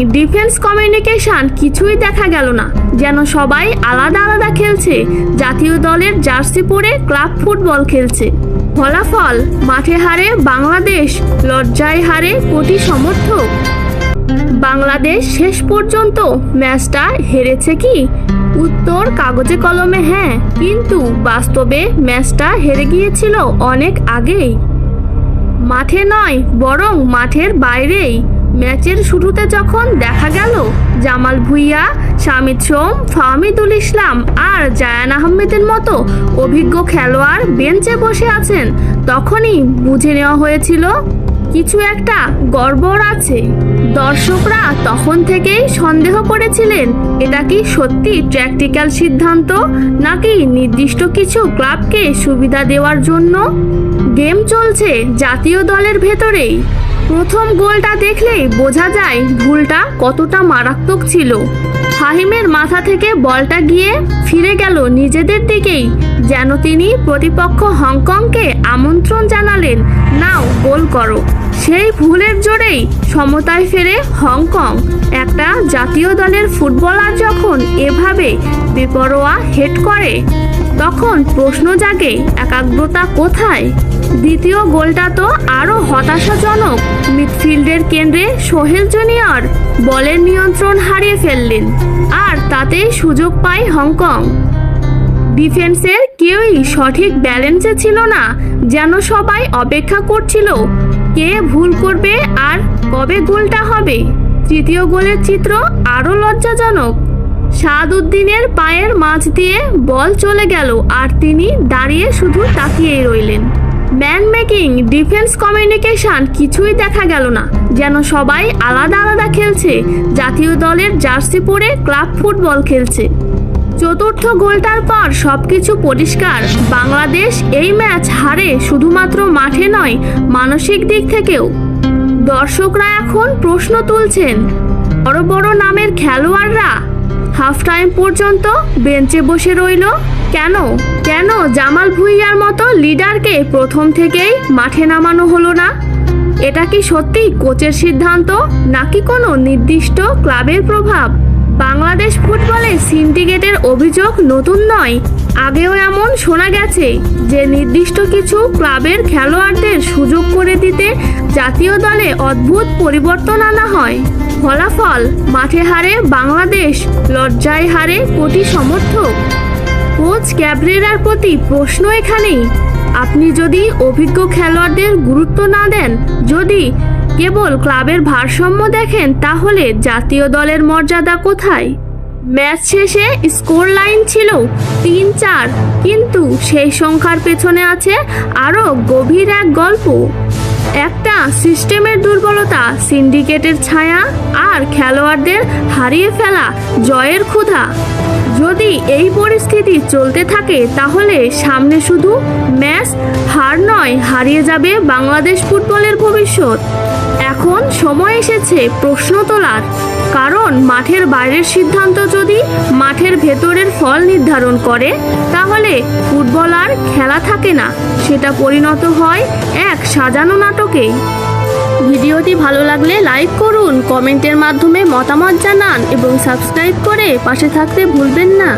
Defence communication কিছুই দেখা গেল না। যেন সবাই আলাদা আলাদা খেলছে। জাতীয় দলের জার্সি পরে ক্লাব ফুটবল খেলছে। ফলাফল, মাঠে হারে বাংলাদেশ, লজ্জায় হারে কোটি সমর্থক। বাংলাদেশ শেষ পর্যন্ত ম্যাচটা হেরেছে কি? উত্তর কাগজে কলমে হ্যাঁ কিন্তু বাস্তবে ম্যাচটা হেরে গিয়েছিল অনেক আগেই। মাঠে নয়, বরং মাঠের বাইরেই। ম্যাচের শুরুতে যখন দেখা গেল জামাল ভুইয়া, শামিদ সোম, ফাহমিদুল ইসলাম আর জায়ান আহমেদের মতো অভিজ্ঞ খেলোয়াড় বেঞ্চে বসে আছেন, তখনই বুঝে নেওয়া হয়েছিল কিছু একটা গড়বড় আছে। দর্শকরা তখন থেকেই সন্দেহ করেছিলেন, এটা কি সত্যি প্র্যাকটিক্যাল সিদ্ধান্ত নাকি নির্দিষ্ট কিছু ক্লাবকে সুবিধা দেওয়ার জন্য? গেম চলছে জাতীয় দলের ভেতরেই। প্রথম গোলটা দেখলেই বোঝা যায় ভুলটা কতটা মারাত্মক ছিল। ফাহিমের মাথা থেকে বলটা গিয়ে ফিরে গেল নিজেদের দিকেই, যেন তিনি প্রতিপক্ষ হংকংকে আমন্ত্রণ জানালেন, নাও গোল করো। সেই ভুলের জোরেই সমতায় ফেরে হংকং, একটা জাতীয় দলের ফুটবলার যখন এভাবে বেপরোয়া হেড করে, তখন প্রশ্ন জাগে একাগ্রতা কোথায়? দ্বিতীয় গোলটা তো আরও হতাশাজনক, মিডফিল্ডের কেন্দ্রে সোহেল জুনিয়র বলের নিয়ন্ত্রণ হারিয়ে ফেললেন, আর তাতেই সুযোগ পায় হংকং। ডিফেন্সের কেউই সঠিক ব্যালেন্সে ছিল না, যেন সবাই অপেক্ষা করছিল, কে ভুল করবে আর কবে গোলটা হবে। তৃতীয় গোলের চিত্র আরও লজ্জাজনক। সাদউদ্দিনের পায়ের মাঝ দিয়ে বল চলে গেল, আর তিনি দাঁড়িয়ে শুধু তাকিয়েই রইলেন। ম্যান মেকিং, ডিফেন্স কমিউনিকেশন কিছুই দেখা গেল না। যেন সবাই আলাদা আলাদা খেলছে। জাতীয় দলের জার্সি পরে ক্লাব ফুটবল খেলছে। চতুর্থ গোলটার পর সবকিছু পরিষ্কার। বাংলাদেশ এই ম্যাচ হারে শুধুমাত্র মাঠে নয়, মানসিক দিক থেকেও। দর্শকরা এখন প্রশ্ন তুলছেন, বড় বড় নামের খেলোয়াড়রা হাফ টাইম পর্যন্ত বেঞ্চে বসে রইল? কেন? কেন জামাল ভুইয়ার মতো লিডারকে প্রথম থেকেই মাঠে নামানো হলো না? এটা কি সত্যি কোচের সিদ্ধান্ত, নাকি কোনো নির্দিষ্ট ক্লাবের প্রভাব? বাংলাদেশ ফুটবলে সিন্ডিকেটের অভিযোগ নতুন নয়। আগেও এমন শোনা গেছে যে নির্দিষ্ট কিছু ক্লাবের খেলোয়াড়দের সুযোগ করে দিতে জাতীয় দলে অদ্ভুত পরিবর্তন আনা হয়। ফলাফল, মাঠে হারে বাংলাদেশ লজ্জায় হারে কোটি সমর্থক। কোচ ক্যাবরেরার প্রতি প্রশ্ন এখানেই। আপনি যদি অভিজ্ঞ খেলোয়াড়দের গুরুত্ব না দেন, যদি কেবল ক্লাবের ভারসাম্য দেখেন, তাহলে জাতীয় দলের মর্যাদা কোথায়? ম্যাচ শেষে স্কোর লাইন ছিল তিন চার, কিন্তু সেই সংখ্যার পেছনে আছে আরও গভীর এক গল্প। একটা সিস্টেমের দুর্বলতা, সিন্ডিকেটের ছায়া আর খেলোয়াড়দের হারিয়ে ফেলা জয়ের ক্ষুধা। যদি এই পরিস্থিতি চলতে থাকে, তাহলে সামনে শুধু ম্যাচ হার নয়, হারিয়ে যাবে বাংলাদেশ ফুটবলের ভবিষ্যৎ। এখন সময় এসেছে প্রশ্ন তোলার। কারণ মাঠের বাইরের সিদ্ধান্ত যদি মাঠের ভেতরের ফল নির্ধারণ করে, তাহলে ফুটবল আর খেলা থাকে না। সেটা পরিণত হয় এক সাজানো নাটকে। ভিডিওটি ভালো লাগলে লাইক করুন, কমেন্টের মাধ্যমে মতামত জানান এবং সাবস্ক্রাইব করে পাশে থাকতে ভুলবেন না।